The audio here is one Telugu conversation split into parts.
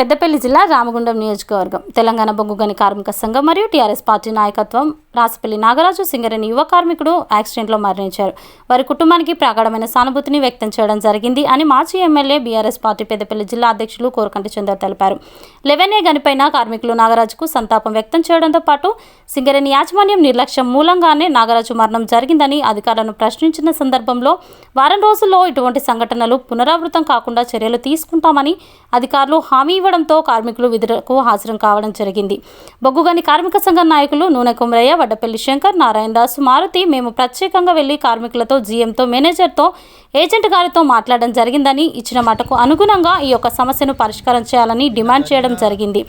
పెద్దపల్లి జిల్లా రామగుండం నియోజకవర్గం. తెలంగాణ బొగ్గుగని కార్మిక సంఘం మరియు టీఆర్ఎస్ పార్టీ నాయకత్వం రాసపల్లి నాగరాజు సింగరేణి యువ కార్మికుడు యాక్సిడెంట్లో మరణించారు. వారి కుటుంబానికి ప్రగాఢమైన సానుభూతిని వ్యక్తం చేయడం జరిగింది అని మాజీ ఎమ్మెల్యే బీఆర్ఎస్ పార్టీ పెద్దపల్లి జిల్లా అధ్యక్షులు కోరకంటి చందర్ తెలిపారు. లెవెన్ ఏ గనిపైన కార్మికులు నాగరాజుకు సంతాపం వ్యక్తం చేయడంతో పాటు సింగరేణి యాజమాన్యం నిర్లక్ష్యం మూలంగానే నాగరాజు మరణం జరిగిందని అధికారులను ప్రశ్నించిన సందర్భంలో వారం రోజుల్లో ఇటువంటి సంఘటనలు పునరావృతం కాకుండా చర్యలు తీసుకుంటామని అధికారులు హామీ ఇవ్వడంతో కార్మికులు విధులకు హాజరు కావడం జరిగింది. బొగ్గుగని కార్మిక సంఘం నాయకులు నూనె కుమరయ్య వడ్డపల్లి శంకర్ నారాయణ దాస్ మారుతి మేము ప్రత్యేకంగా వెళ్ళి కార్మికులతో జీఎంతో మేనేజర్తో ఏజెంట్ గారితో మాట్లాడడం జరిగిందని ఇచ్చిన మాటకు అనుగుణంగా ఈ యొక్క సమస్యను పరిష్కారం చేయాలని డిమాండ్ చేయడం జరిగింది.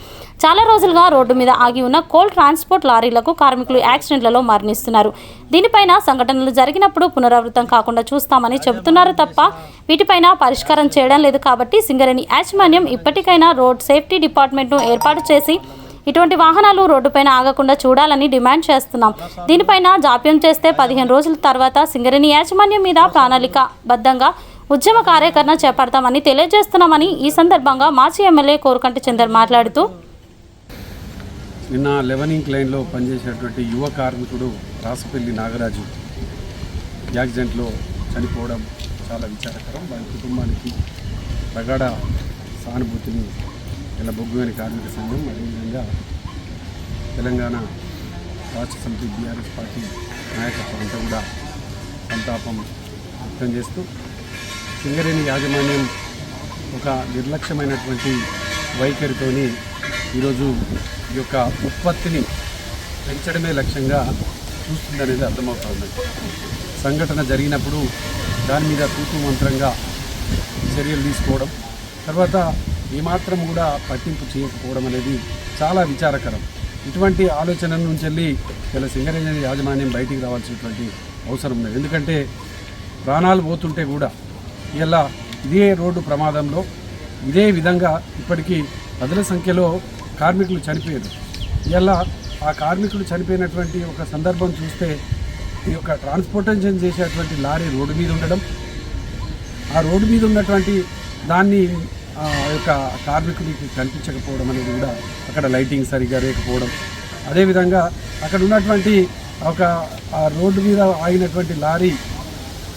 చాలా రోజులుగా రోడ్డు మీద ఆగి ఉన్న కోల్ ట్రాన్స్పోర్ట్ లారీలకు కార్మికులు యాక్సిడెంట్లలో మరణిస్తున్నారు. దీనిపైన సంఘటనలు జరిగినప్పుడు పునరావృతం కాకుండా చూస్తామని చెబుతున్నారు తప్ప వీటిపైన పరిష్కారం చేయడం లేదు కాబట్టి సింగరేణి యాజమాన్యం ఇప్పటికైనా రోడ్ రోడ్ సేఫ్టీ డిపార్ట్మెంట్ను ఏర్పాటు చేసి ఇటువంటి వాహనాలు రోడ్డుపైన ఆగకుండా చూడాలని డిమాండ్ చేస్తున్నాం. దీనిపైన జాప్యం చేస్తే పదిహేను రోజుల తర్వాత సింగరేణి యాజమాన్యం మీద ప్రణాళిక బద్ధంగా ఉద్యమ కార్యకరణ చేపడతామని తెలియజేస్తున్నామని ఈ సందర్భంగా మాజీ ఎమ్మెల్యే కోరుకంటి చందర్ మాట్లాడుతూ నిన్న లెవెనింగ్ లైన్లో పనిచేసేటువంటి యువ కార్మికుడు రాసపల్లి నాగరాజు యాక్సిడెంట్లో చనిపోవడం చాలా విచారకరం. వారి కుటుంబానికి ప్రగాఢ సానుభూతిని ఇలా బొగ్గుగని కార్మిక సంఘం అదేవిధంగా తెలంగాణ రాష్ట్ర సమితి బీఆర్ఎస్ పార్టీ నాయకత్వం అంతా కూడా సంతాపం వ్యక్తం చేస్తూ సింగరేణి యాజమాన్యం ఒక నిర్లక్ష్యమైనటువంటి వైఖరితోని ఈరోజు ఈ యొక్క ఉత్పత్తిని పెంచడమే లక్ష్యంగా చూస్తుందనేది అర్థమవుతుంది. సంఘటన జరిగినప్పుడు దాని మీద తూతు మంత్రంగా చర్యలు తీసుకోవడం తర్వాత ఏమాత్రం కూడా పట్టింపు చేయకపోవడం అనేది చాలా విచారకరం. ఇటువంటి ఆలోచన నుంచి వెళ్ళి ఇలా సింగరేణి యాజమాన్యం బయటికి రావాల్సినటువంటి అవసరం ఉన్నది. ఎందుకంటే ప్రాణాలు పోతుంటే కూడా ఇలా ఇదే రోడ్డు ప్రమాదంలో ఇదే విధంగా ఇప్పటికీ పదుల సంఖ్యలో కార్మికులు చనిపోయారు. ఇలా ఆ కార్మికులు చనిపోయినటువంటి ఒక సందర్భం చూస్తే ఈ యొక్క ట్రాన్స్పోర్టేషన్ చేసేటువంటి లారీ రోడ్డు మీద ఉండడం ఆ రోడ్డు మీద ఉన్నటువంటి దాన్ని యొక్క కార్మికుడికి కనిపించకపోవడం అనేది కూడా అక్కడ లైటింగ్ సరిగ్గా లేకపోవడం. అదేవిధంగా అక్కడ ఉన్నటువంటి ఒక రోడ్డు మీద ఆగినటువంటి లారీ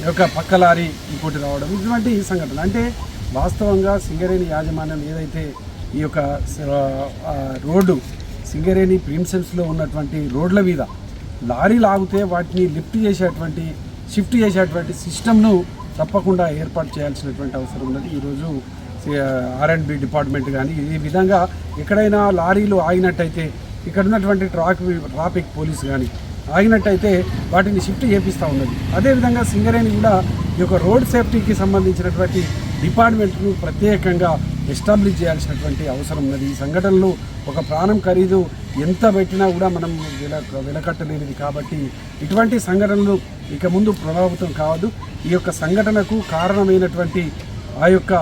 ఈ యొక్క పక్క లారీ ఇంకోటి రావడం ఇటువంటి సంఘటన అంటే వాస్తవంగా సింగరేణి యాజమాన్యం ఏదైతే ఈ యొక్క రోడ్డు సింగరేణి ప్రిన్సెన్స్లో ఉన్నటువంటి రోడ్ల మీద లారీ లాగితే వాటిని లిఫ్ట్ చేసేటువంటి షిఫ్ట్ చేసేటువంటి సిస్టమ్ను తప్పకుండా ఏర్పాటు చేయాల్సినటువంటి అవసరం ఉన్నది. ఈరోజు ఆర్ అండ్ బి డిపార్ట్మెంట్ కానీ ఈ విధంగా ఎక్కడైనా లారీలు ఆగినట్టయితే ఇక్కడ ఉన్నటువంటి ట్రాఫిక్ ట్రాఫిక్ పోలీస్ కానీ ఆగినట్టయితే వాటిని షిఫ్ట్ చేపిస్తూ ఉన్నది. అదేవిధంగా సింగరేణి కూడా ఈ యొక్క రోడ్ సేఫ్టీకి సంబంధించినటువంటి డిపార్ట్మెంట్ను ప్రత్యేకంగా ఎస్టాబ్లిష్ చేయాల్సినటువంటి అవసరం ఉన్నది. ఈ సంఘటనలు ఒక ప్రాణం ఖరీదు ఎంత పెట్టినా కూడా మనం వెల వెలకట్టలేనిది కాబట్టి ఇటువంటి సంఘటనలు ఇక ముందు ప్రభావితం కావద్దు. ఈ యొక్క సంఘటనకు కారణమైనటువంటి ఆ యొక్క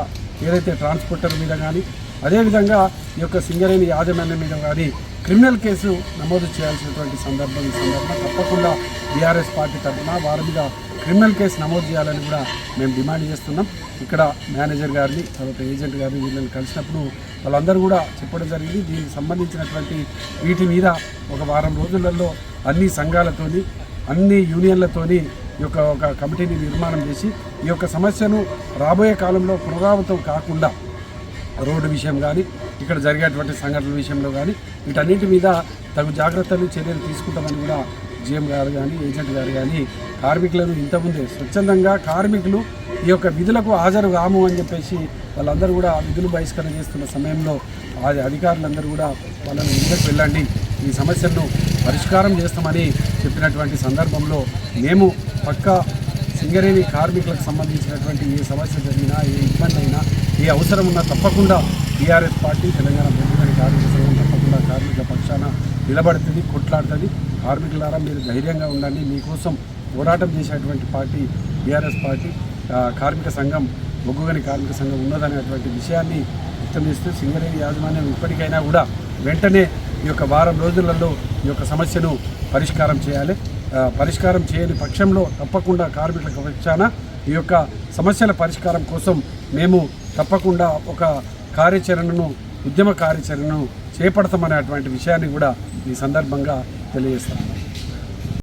ఏదైతే ట్రాన్స్పోర్టర్ మీద కానీ అదేవిధంగా ఈ యొక్క సింగరేణి యాజమాన్యం మీద కానీ క్రిమినల్ కేసు నమోదు చేయాల్సినటువంటి సందర్భం ఈ సందర్భంగా తప్పకుండా బీఆర్ఎస్ పార్టీ తరఫున వారి మీద క్రిమినల్ కేసు నమోదు చేయాలని కూడా మేము డిమాండ్ చేస్తున్నాం. ఇక్కడ మేనేజర్ గారిని తర్వాత ఏజెంట్ గారిని వీళ్ళని కలిసినప్పుడు వాళ్ళందరూ కూడా చెప్పడం జరిగింది. దీనికి సంబంధించినటువంటి వీటి మీద ఒక వారం రోజులలో అన్ని సంఘాలతోని అన్ని యూనియన్లతోని ఈ యొక్క ఒక కమిటీని నిర్మాణం చేసి ఈ యొక్క సమస్యను రాబోయే కాలంలో పునరావృతం కాకుండా రోడ్డు విషయం కానీ ఇక్కడ జరిగేటువంటి సంఘటనల విషయంలో కానీ వీటన్నిటి మీద తగు జాగ్రత్తలు చర్యలు తీసుకుంటామని కూడా జిఎం గారు కానీ ఏజెంట్ గారు కానీ కార్మికులను ఇంతకుముందే స్వచ్ఛందంగా కార్మికులు ఈ యొక్క విధులకు హాజరు రాము అని చెప్పేసి వాళ్ళందరూ కూడా విధులు బహిష్కరణ చేస్తున్న సమయంలో ఆ అధికారులందరూ కూడా వాళ్ళని ముందుకు వెళ్ళండి. ఈ సమస్యలను పరిష్కారం చేస్తామని చెప్పినటువంటి సందర్భంలో మేము పక్కా సింగరేణి కార్మికులకు సంబంధించినటువంటి ఏ సమస్య జరిగినా ఏ ఇబ్బంది అయినా ఏ అవసరం ఉన్నా తప్పకుండా టీఆర్ఎస్ పార్టీ తెలంగాణ బొగ్గుగని కార్మిక సంఘం తప్పకుండా కార్మిక పక్షాన నిలబడుతుంది కొట్లాడుతుంది. కార్మికులారా మీరు ధైర్యంగా ఉండండి. మీకోసం పోరాటం చేసేటువంటి పార్టీ టీఆర్ఎస్ పార్టీ కార్మిక సంఘం బొగ్గుగని కార్మిక సంఘం ఉన్నదనేటువంటి విషయాన్ని వ్యక్తం చేస్తూ సింగరేణి యాజమాన్యం ఇప్పటికైనా కూడా వెంటనే ఈ యొక్క వారం రోజులలో ఈ యొక్క సమస్యను పరిష్కారం చేయాలి. పరిష్కారం చేయని పక్షంలో తప్పకుండా కార్మికుల పక్షాన ఈ యొక్క సమస్యల పరిష్కారం కోసం మేము తప్పకుండా ఒక కార్యాచరణను ఉద్యమ కార్యాచరణను చేపడతామనేటువంటి విషయాన్ని కూడా ఈ సందర్భంగా తెలియజేస్తాను.